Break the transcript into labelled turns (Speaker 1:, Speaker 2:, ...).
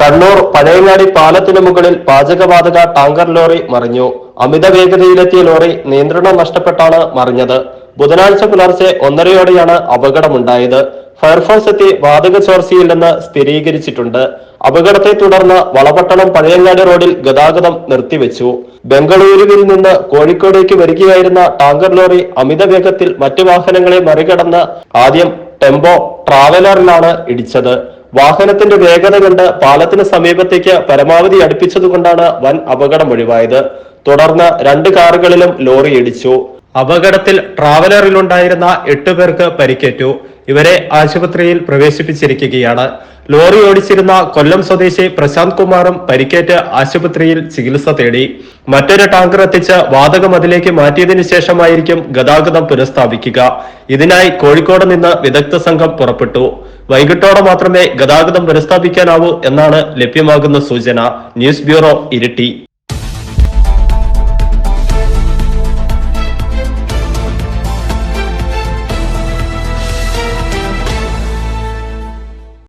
Speaker 1: കണ്ണൂർ പഴയങ്ങാടി പാലത്തിനു മുകളിൽ പാചകവാതക tanker lorry മറിഞ്ഞു. അമിത വേഗതയിലെത്തിയ ലോറി നിയന്ത്രണം നഷ്ടപ്പെട്ടാണ് മറിഞ്ഞത്. ബുധനാഴ്ച പുലർച്ചെ ഒന്നരയോടെയാണ് അപകടമുണ്ടായത്. ഫയർഫോഴ്സ് എത്തി വാതക ചോർച്ചയില്ലെന്ന് സ്ഥിരീകരിച്ചിട്ടുണ്ട്. അപകടത്തെ തുടർന്ന് വളപട്ടണം പഴയങ്ങാടി റോഡിൽ ഗതാഗതം നിർത്തിവെച്ചു. ബംഗളൂരുവിൽ നിന്ന് കോഴിക്കോടേക്ക് വരികയായിരുന്ന ടാങ്കർ ലോറി അമിത വേഗത്തിൽ മറ്റു വാഹനങ്ങളെ മറികടന്ന് ആദ്യം ടെമ്പോ ട്രാവലറിലാണ് ഇടിച്ചത്. വാഹനത്തിന്റെ വേഗത കണ്ട് പാലത്തിന് സമീപത്തേക്ക് പരമാവധി അടുപ്പിച്ചതുകൊണ്ടാണ് വൻ അപകടം ഒഴിവായത്. തുടർന്ന് രണ്ട് കാറുകളിലും ലോറി ഇടിച്ചു. അപകടത്തിൽ ട്രാവലറിലുണ്ടായിരുന്ന എട്ട് പേർക്ക് പരിക്കേറ്റു. ഇവരെ ആശുപത്രിയിൽ പ്രവേശിപ്പിച്ചിരിക്കുകയാണ്. ലോറി ഓടിച്ചിരുന്ന കൊല്ലം സ്വദേശി പ്രശാന്ത് കുമാറും പരിക്കേറ്റ് ആശുപത്രിയിൽ ചികിത്സ തേടി. മറ്റൊരു ടാങ്കർ എത്തിച്ച് വാതകം അതിലേക്ക് മാറ്റിയതിനു ശേഷമായിരിക്കും ഗതാഗതം പുനഃസ്ഥാപിക്കുക. ഇതിനായി കോഴിക്കോട് നിന്ന് വിദഗ്ധ സംഘം പുറപ്പെട്ടു. വൈകിട്ടോടെ മാത്രമേ ഗതാഗതം പുനഃസ്ഥാപിക്കാനാവൂ എന്നാണ് ലഭ്യമാകുന്ന സൂചന ന്യൂസ് ബ്യൂറോ ഇരിട്ടി.